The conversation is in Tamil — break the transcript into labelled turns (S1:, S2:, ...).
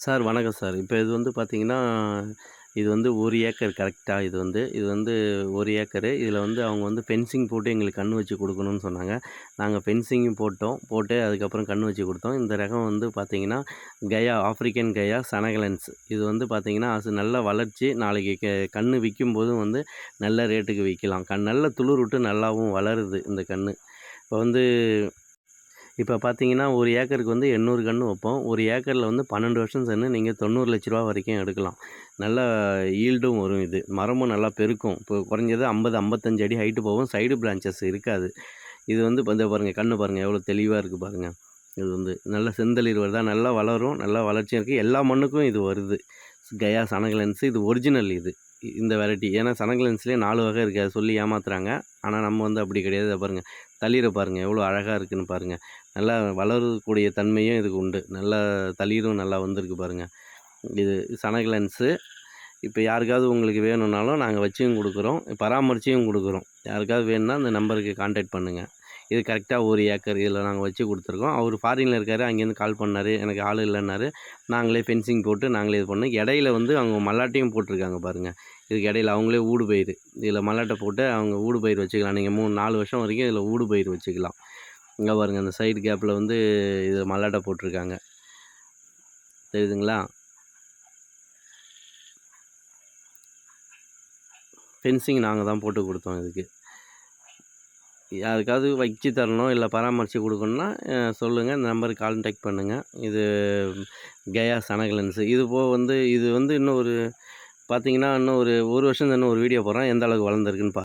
S1: சார் வணக்கம் சார். இப்போ இது வந்து பார்த்தீங்கன்னா இது வந்து ஒரு ஏக்கர் கரெக்டாக இது வந்து. இது வந்து ஒரு ஏக்கரு. இதில் வந்து அவங்க வந்து ஃபென்சிங் போட்டு எங்களுக்கு கன்று வச்சு கொடுக்கணும்னு சொன்னாங்க. நாங்கள் ஃபென்சிங்கும் போட்டோம். போட்டு அதுக்கப்புறம் கன்று வச்சு கொடுத்தோம். இந்த ரகம் வந்து பார்த்திங்கன்னா கயா ஆஃப்ரிக்கன் கயா சனகலன்ஸ் இது வந்து பார்த்திங்கன்னா அது நல்ல வளர்ச்சி. நாளைக்கு க கன்று விற்கும்போதும் வந்து நல்ல ரேட்டுக்கு விற்கலாம் கண் நல்ல துளிர் விட்டு நல்லாவும் வளருது இந்த கன்று இப்போ வந்து இப்போ பார்த்தீங்கன்னா ஒரு ஏக்கருக்கு வந்து எண்ணூறு கன்று வைப்போம். ஒரு ஏக்கரில் வந்து பன்னெண்டு வருஷம் சென்று நீங்கள் தொண்ணூறு லட்ச ரூபா வரைக்கும் எடுக்கலாம். நல்ல ஈல்டும் வரும் இது. மரமும் நல்லா பெருக்கும். இப்போ குறைஞ்சது ஐம்பது ஐம்பத்தஞ்சு அடி ஹைட்டு போகும். சைடு பிரான்ச்சஸ் இருக்காது. இது வந்து இந்த பாருங்கள் கண்ணு பாருங்கள் எவ்வளோ தெளிவாக இருக்குது பாருங்கள் இது வந்து நல்ல செந்தளிர் வருதா நல்லா வளரும். நல்லா வளர்ச்சியாக இருக்குது எல்லா மண்ணுக்கும் இது வருது. கயா சனகலன்ஸ் இது ஒரிஜினல் இது. இந்த வெரைட்டி ஏன்னா சனகலன்ஸ்லேயே நாலு வகை இருக்குது அதை சொல்லி ஏமாத்துறாங்க. ஆனால் நம்ம வந்து அப்படி கிடையாது. இதை பாருங்கள் தளிரை பாருங்கள் எவ்வளோ அழகாக இருக்குன்னு பாருங்கள் நல்லா வளரக்கூடிய தன்மையும் இதுக்கு உண்டு. நல்லா தளிரும் நல்லா வந்திருக்கு பாருங்கள் இது சனகலன்ஸு இப்போ யாருக்காவது உங்களுக்கு வேணும்னாலும் நாங்கள் வச்சியும் கொடுக்குறோம். பராமரிச்சியும் கொடுக்குறோம். யாருக்காவது வேணும்னா அந்த நம்பருக்கு கான்டாக்ட் பண்ணுங்கள் இது கரெக்டாக ஒரு ஏக்கர் இதில் நாங்கள் வச்சு கொடுத்துருக்கோம். அவர் ஃபாரினில் இருக்கார் அங்கேருந்து கால் பண்ணார் எனக்கு ஆள் இல்லைன்னாரு. நாங்களே ஃபென்சிங் போட்டு நாங்களே இது பண்ணோம். இடையில வந்து அவங்க மல்லாட்டையும் போட்டிருக்காங்க பாருங்கள் இதுக்கு இடையில அவங்களே ஊடு பயிர் இதில் மல்லாட்டை போட்டு அவங்க ஊடு பயிர் வச்சுக்கலாம். நீங்கள் மூணு நாலு வருஷம் வரைக்கும் இதில் ஊடு பயிர் வச்சுக்கலாம். இங்கே பாருங்கள் அந்த சைடு கேப்பில் வந்து இதில் மல்லாட்டை போட்டிருக்காங்க. தெரியுதுங்களா? ஃபென்சிங் நாங்கள் தான் போட்டு கொடுத்தோம் இதுக்கு. யாருக்காவது வச்சு தரணும் இல்லை பராமரித்து கொடுக்கணுன்னா சொல்லுங்கள் இந்த நம்பருக்கு கான்டாக்ட் பண்ணுங்கள் இது கயா சனகலன்ஸு இது போக வந்து இது வந்து இன்னும் ஒரு பார்த்தீங்கன்னா இன்னும் ஒரு ஒரு வருஷம் இன்னும் ஒரு வீடியோ போடுறேன். எந்த அளவுக்கு வளர்ந்துருக்குன்னு பா